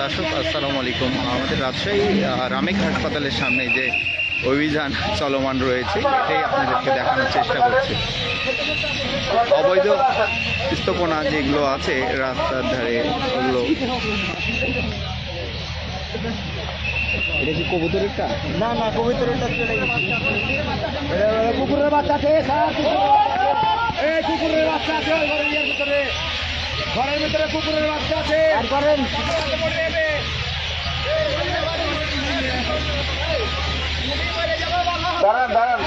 দর্শক আসসালামু আলাইকুম। আমাদের রাজশাহী রামেক হাসপাতালের সামনে যে অভিযান চলমান রয়েছে এটাই আপনাদেরকে দেখানোর চেষ্টা করছি। অবৈধ স্থাপনা যেগুলো আছে রাস্তার ধারে ওগুলো এটা কি কবুতরেরটা না না কবিতরটা চলে গেছে কুকুরের বাচ্চা আছে স্যার কুকুরের বাচ্চা আছে ওই ঘরের ইয়ের ভিতরে। ঘরের ভিতরে কুকুরের বাচ্চা আছে। করেন। দাঁড়ান দাঁড়ান।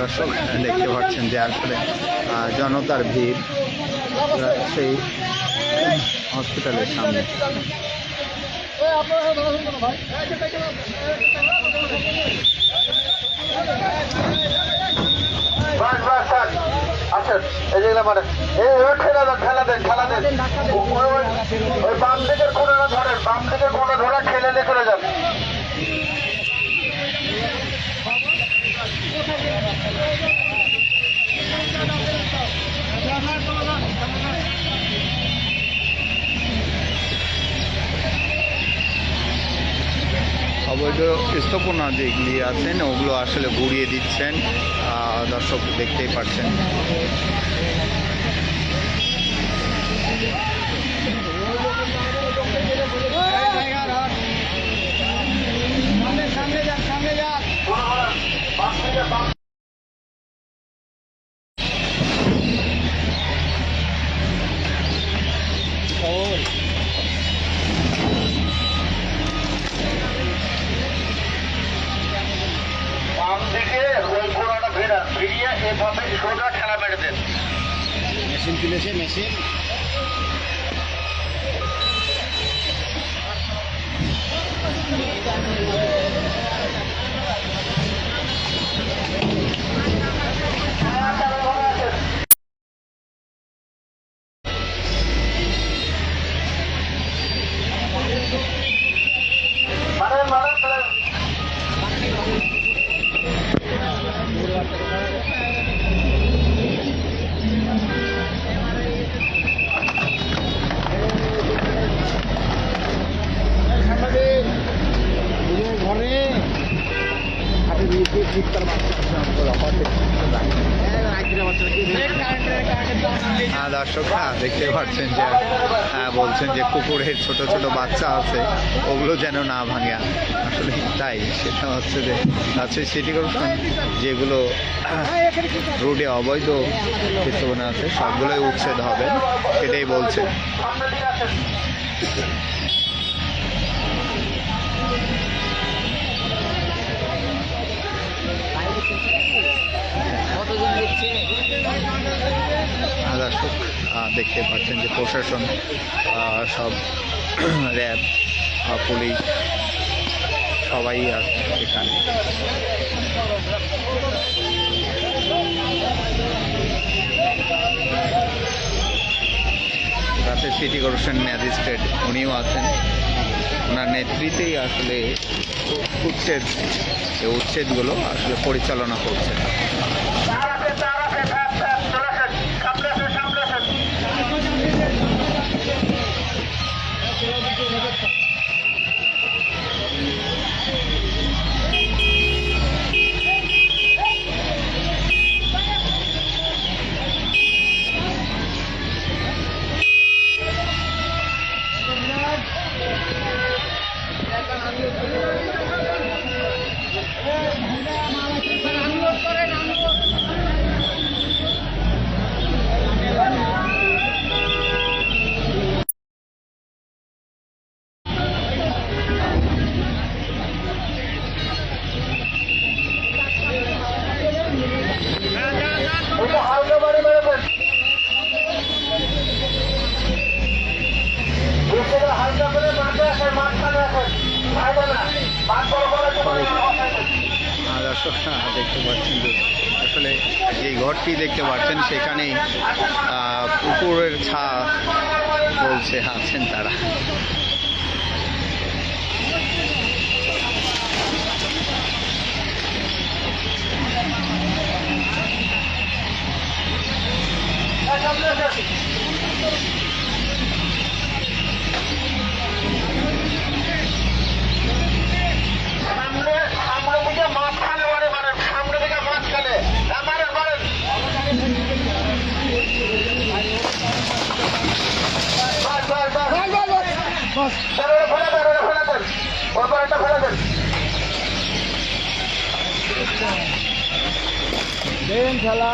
দর্শক দেখতে পাচ্ছেন যে আসলে জনতার ভিড় সেই হসপিটালের সামনে। বাস। বাস আচ্ছা এই যেগুলো মানে এই ঠেলা দেন ঠেলা দেন ঠেলা দেন। ওই- বাম দিকের কোণটা ধরেন বাম দিকের কোণটা ধরে ঠেলে দিয়ে অবৈধ স্থাপনা যেগুলি আছেন ওগুলো আসলে ঘুরিয়ে দিচ্ছেন দর্শক দেখতেই পাচ্ছেন। सिंकुलेशन ऐसे দেখতে পাচ্ছেন যে হ্যাঁ বলছেন যে কুকুরের ছোট ছোট বাচ্চা আছে, ওগুলো যেন না ভাঙে। আসলে তাই, সেটা হচ্ছে যে রাজশাহী সিটি কর্পোরেশন যেগুলো রোডে অবৈধ স্থপনা আছে, সবগুলোই উচ্ছেদ হবে, সেটাই বলছে। দর্শক দেখতে পাচ্ছেন যে প্রশাসন সব র্যাব পুলিশ, সবাই এখানে। রাতে সিটি কর্পোরেশন ম্যাজিস্ট্রেট উনিও আছেন। ওনার নেতৃত্বেই আসলে উচ্ছেদ উচ্ছেদগুলো আসলে পরিচালনা করছেন। দেখতে পাচ্ছেন আসলে যে ঘরটি দেখতে পাচ্ছেন সেখানেই পুকুরের ছা বলছে আছেন তারা। मेन थला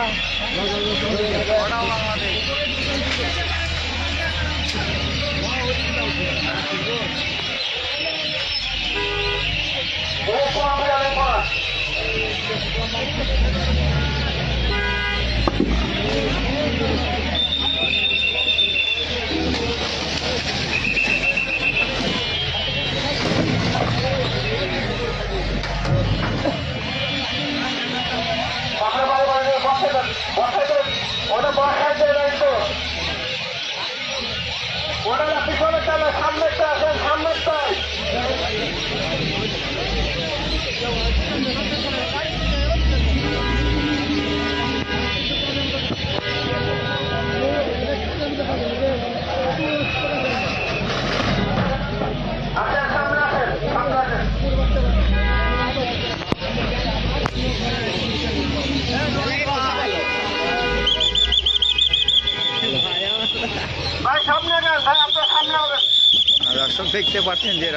দর্শক দেখতে পাচ্ছেন যে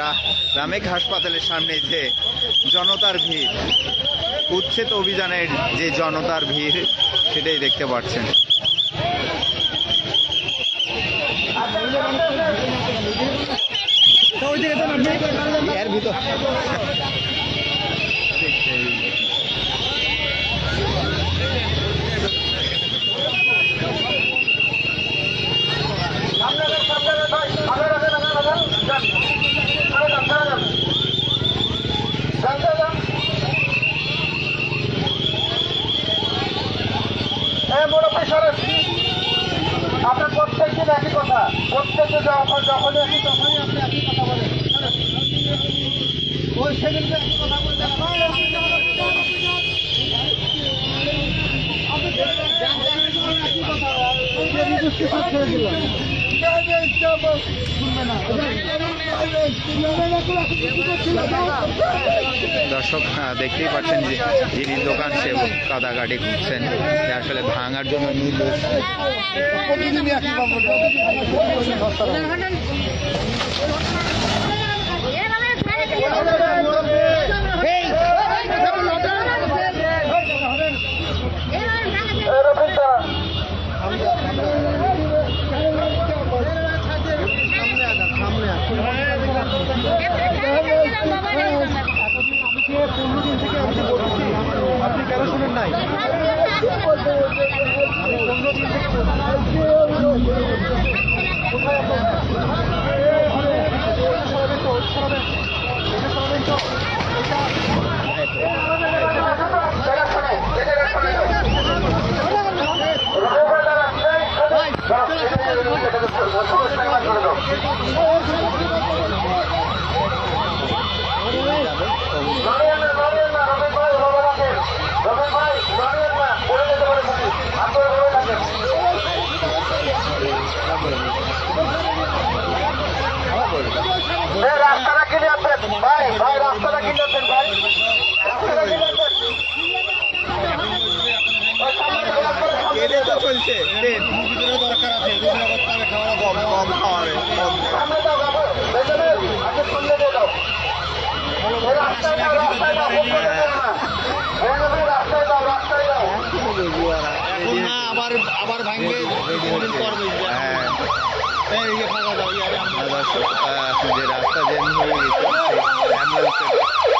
রামেক হাসপাতালের সামনে যে জনতার ভিড়, উচ্ছেদ অভিযানের যে জনতার ভিড়, সেটাই দেখতে পাচ্ছেন। দর্শক দেখতেই পাচ্ছেন যে যিনি দোকান সে কাদা গাড়ি ঘুরছেন আসলে ভাঙার জন্য নির্দেশ কম কম খাওয়াবে কম আবার আবার ভাঙবে হ্যাঁ। দর্শক যে রাস্তা জ্যাম হয়ে গেছে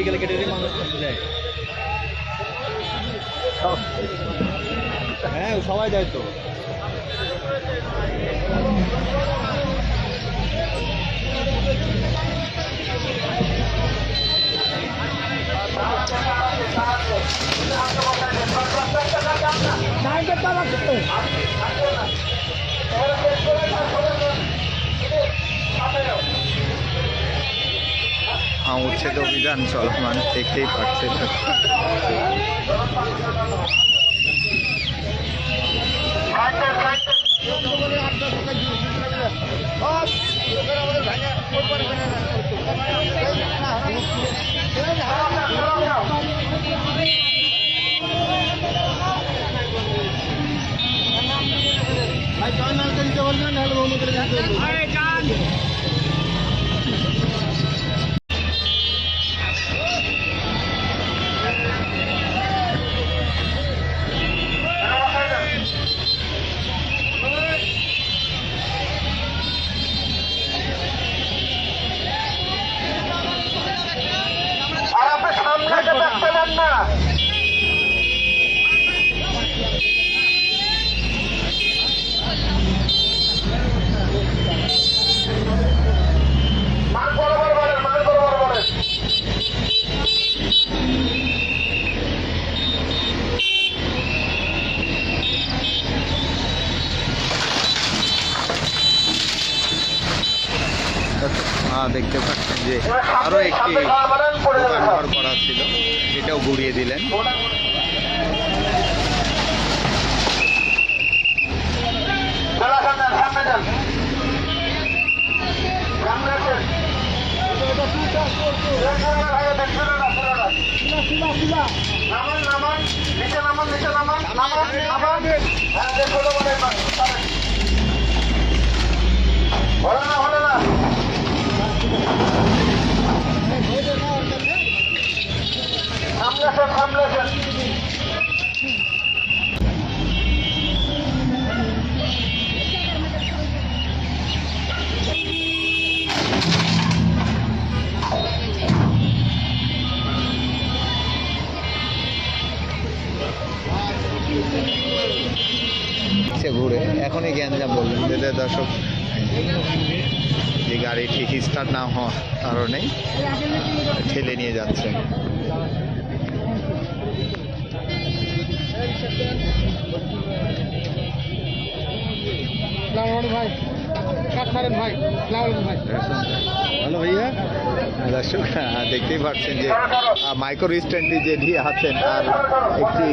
মেডিকেল ক্যাটাগরি মানুষ করতে দেয় হ্যাঁ সবাই দেয় তো। উচ্ছেদ অভিযান চলমান দেখতেই পাচ্ছেন আর দেখতে পাচ্ছেন যে আরও একটি দোকান ঘর করা ছিল সেটাও গুড়িয়ে দিলেন। নামান নামান নিচে নামান নিচে নামান নামান নামান। হ্যাঁ দেখো ঘুরে এখনই গ্যাঞ্জাম বললেন। যে যে দর্শক যে গাড়ি ঠিক স্টার্ট না হওয়ার কারণে ঠেলে নিয়ে যাচ্ছে। ভাই। ভাইয়া। দর্শক দেখতেই পাচ্ছেন যে মাইক্রো স্ট্যান্ডে যে দিয়ে আছেন আর একটি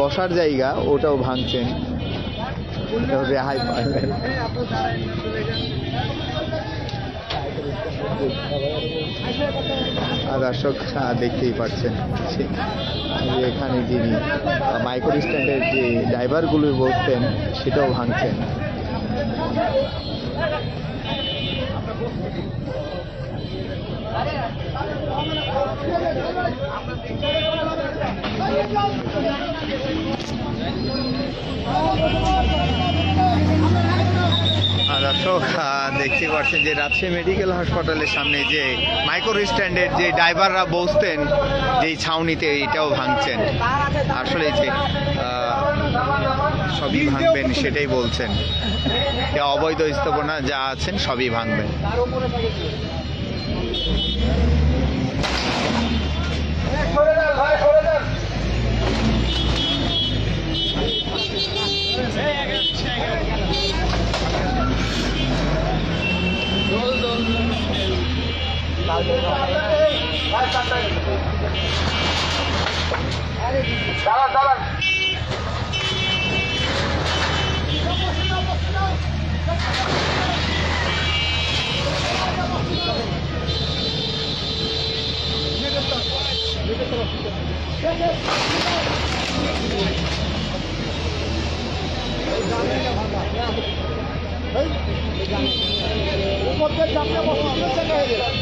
বসার জায়গা ওটাও ভাঙছেন। রেহাই পাইলেন আর দর্শক দেখতেই পাচ্ছেন যে এখানে যিনি মাইক্রো স্ট্যান্ডের যে ড্রাইভারগুলো বসতেন সেটাও ভাঙছেন। আর দেখতে পাচ্ছেন যে রাজশাহী মেডিকেল হাসপাতালের সামনে যে মাইক্রো স্ট্যান্ডের যে ড্রাইভাররা বসতেন, যেই ছাউনিতে এটাও ভাঙছেন। আসলে যে সবই ভাঙবেন সেটাই বলছেন। অবৈধ স্থাপনা যা আছেন সবই ভাঙবেন। যান ভাই সরে যান দাঁড়ান দাঁড়ান আপনার মানে মানে মানে হ্যাঁ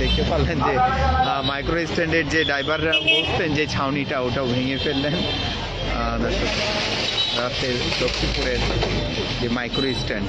দেখতে পারলেন যে মাইক্রো স্ট্যান্ডের যে ড্রাইভাররা বসতেন, যে ছাউনিটা, ওটাও ভেঙে ফেললেন। রাতের লক্ষ্মীপুরের যে মাইক্রো স্ট্যান্ড